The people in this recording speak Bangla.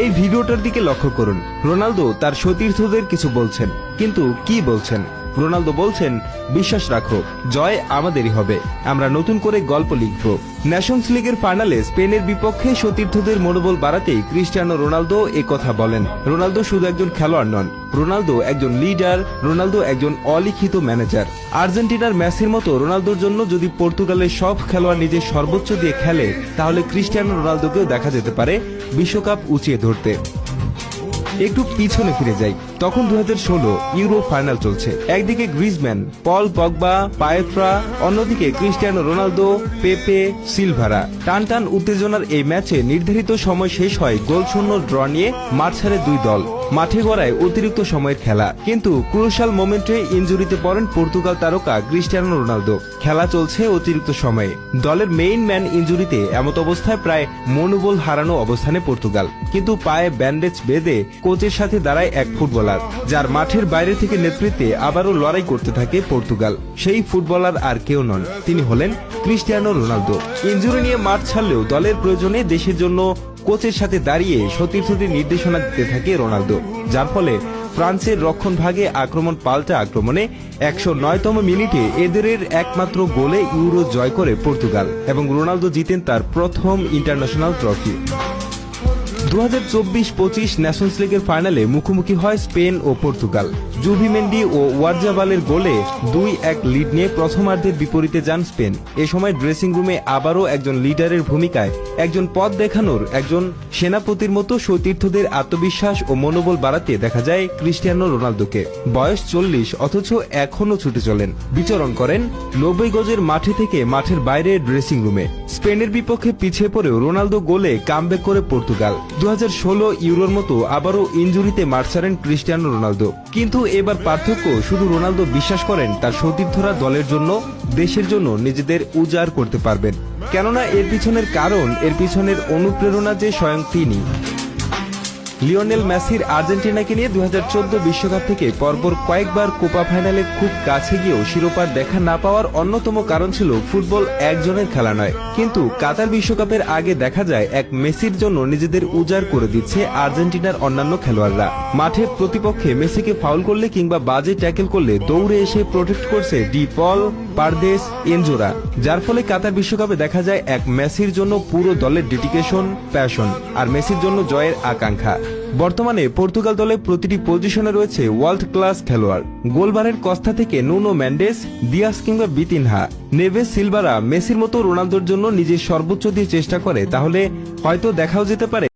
এই ভিডিওটার দিকে লক্ষ্য করুন। রোনালদো তার সতীর্থদের কিছু বলছেন কিন্তু কি বলছেন? রোনালদো বলছেন, বিশ্বাস রাখো, জয় আমাদেরই হবে। আমরা নতুন করে গল্প লিখব। ন্যাশনস লিগের ফাইনালে স্পেনের বিপক্ষে সতীর্থদের মনোবল বাড়াতেই ক্রিস্টিয়ানো রোনালদো কথা বলেন। রোনালদো শুধু একজন খেলোয়াড় নন, রোনালদো একজন লিডার, রোনালদো একজন অলিখিত ম্যানেজার। আর্জেন্টিনার মেসির মতো রোনালদোর জন্য যদি পর্তুগালের সব খেলোয়াড় নিজের সর্বোচ্চ দিয়ে খেলে, তাহলে ক্রিস্টিয়ানো রোনালদোকেও দেখা যেতে পারে বিশ্বকাপ উঁচিয়ে ধরতে। একটু পিছনে ফিরে যাই। তখন দু ইউরো ফাইনাল চলছে। একদিকে গ্রিজম্যান পল পগবা পায়েফ্রা অন্যদিকে ক্রিস্টিয়ানো রোনালদো, পেপে, সিলভারা। টান টান উত্তেজনার এই ম্যাচে নির্ধারিত সময় শেষ হয় গোল শূন্য ড্র নিয়ে মাঠ ছাড়ে দুই দল। মাঠে গড়ায় অতিরিক্ত সময়ের খেলা। কিন্তু ক্রুশাল মোমেন্টে ইঞ্জুরিতে পড়েন পর্তুগাল তারকা ক্রিস্টিয়ানো রোনালদো। খেলা চলছে অতিরিক্ত সময়ে। দলের মেইন ম্যান ইঞ্জুরিতে এমত অবস্থায় প্রায় মনোবল হারানো অবস্থানে পর্তুগাল। কিন্তু পায়ে ব্যান্ডেজ বেঁধে কোচের সাথে দাঁড়ায় এক ফুটবলার, যার মাঠের বাইরে থেকে নেতৃত্বে আবারও লড়াই করতে থাকে পর্তুগাল। সেই ফুটবলার আর কেউ নন, তিনি হলেন ক্রিস্টিয়ানো রোনালদো। ইঞ্জুরি নিয়ে মাঠ ছাড়লেও দলের প্রয়োজনে দেশের জন্য কোচের সাথে দাঁড়িয়ে সতীর্থদের নির্দেশনা দিতে থাকে রোনালদো। যার ফলে ফ্রান্সের রক্ষণ ভাগে আক্রমণ পাল্টা আক্রমণে একশো নয়তম মিনিটে এদেরের একমাত্র গোলে ইউরো জয় করে পর্তুগাল এবং রোনালদো জিতেন তার প্রথম ইন্টারন্যাশনাল ট্রফি। দু হাজার চব্বিশ পঁচিশ ন্যাশনস লিগের ফাইনালে মুখোমুখি হয় স্পেন ও পর্তুগাল। জুভিমেন্ডি ও ওয়ার্জাবালের গোলে দুই এক লিড নিয়ে প্রথমার্ধের বিপরীতে যান স্পেন। এ সময় ড্রেসিং রুমে আবারও একজন লিডারের ভূমিকায়, একজন পথ দেখানোর, একজন সেনাপতির মতো সতীর্থদের আত্মবিশ্বাস ও মনোবল বাড়াতে দেখা যায় ক্রিস্টিয়ানো রোনালদোকে। বয়স চল্লিশ, অথচ এখনও ছুটে চলেন। বিচরণ করেন নব্বই গজের মাঠে থেকে মাঠের বাইরে ড্রেসিং রুমে স্পেনের বিপক্ষে পিছিয়ে পড়েও রোনালদো গোলে কামব্যাক করে পর্তুগাল। দু হাজার ষোলো ইউরোর মতো আবারও ইঞ্জুরিতে মাঠ ছাড়েন ক্রিস্টিয়ানো রোনালদো। কিন্তু এবার পার্থক্য শুধু রোনালদো বিশ্বাস করেন তার সতীর্থরা দলের জন্য, দেশের জন্য নিজেদের উজাড় করতে পারবেন। কেননা এর পিছনের কারণ, এর পিছনের অনুপ্রেরণা যে স্বয়ং তিনি। লিওনেল মেসির আর্জেন্টিনাকে নিয়ে দু বিশ্বকাপ থেকে পরপর কয়েকবার কোপা ফাইনালে খুব কাছে গিয়েও শিরোপার দেখা না পাওয়ার অন্যতম কারণ ছিল ফুটবল একজনের খেলা নয়। কিন্তু কাতার বিশ্বকাপের আগে দেখা যায় এক মেসির জন্য নিজেদের উজাড় করে দিচ্ছে আর্জেন্টিনার অন্যান্য খেলোয়াড়রা। মাঠে প্রতিপক্ষে মেসিকে ফাউল করলে কিংবা বাজে ট্যাকেল করলে দৌড়ে এসে প্রোটেক্ট করছে ডি পল, পারদেস, এনজোরা, যার ফলে কাতার বিশ্বকাপে দেখা যায় এক মেসির জন্য পুরো দলের ডেডিকেশন, প্যাশন, আর মেসির জন্য জয়ের আকাঙ্ক্ষা। বর্তমানে পর্তুগাল দলে প্রতিটি পজিশনে রয়েছে ওয়ার্ল্ড ক্লাস খেলোয়াড়। গোলবারের কস্তা থেকে নুনো ম্যান্ডেস দিয়াস কিংবা বিতিনহা। নেভেস সিলভারা, মেসির মতো রোনালদোর জন্য নিজের সর্বোচ্চ দিয়ে চেষ্টা করে, তাহলে হয়তো দেখাও যেতে পারে।